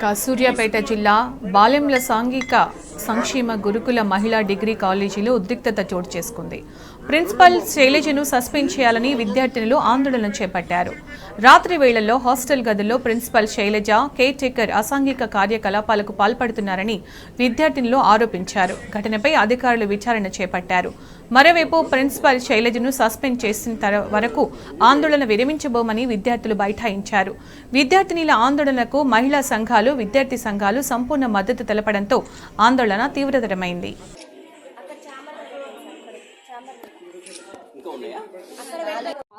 ఇక సూర్యాపేట జిల్లా బాలెంల సాంఘిక సంక్షేమ గురుకుల మహిళా డిగ్రీ కాలేజీలో ఉద్రిక్తత చోటు చేసుకుంది. ప్రిన్సిపల్ శైలజను సస్పెండ్ చేయాలని విద్యార్థినులు ఆందోళన చేపట్టారు. రాత్రి వేళల్లో హాస్టల్ గదుల్లో ప్రిన్సిపల్ శైలజ కేర్ టేకర్ అసాంఘిక కార్యకలాపాలకు పాల్పడుతున్నారని విద్యార్థినులు ఆరోపించారు. ఘటనపై అధికారులు విచారణ చేపట్టారు. మరోవైపు ప్రిన్సిపల్ శైలజను సస్పెండ్ చేసిన వరకు ఆందోళన విరమించబోమని విద్యార్థులు బైఠాయించారు. విద్యార్థినిల ఆందోళనకు మహిళా సంఘాలు విద్యార్థి సంఘాలు సంపూర్ణ మద్దతు తెలపడంతో ఆందోళన తీవ్రతరమైంది.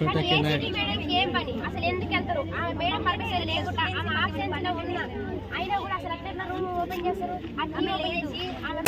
ఏం పని? అసలు ఎందుకు వెళ్తారు? ఆ మేడం పర్మిషన్ లేకుండా ఆమె లో ఉన్నా. అయినా కూడా అసలు అట్లా రూమ్ ఓపెన్ చేస్తారు? అట్లా ఓపెన్ చేసి ఆమె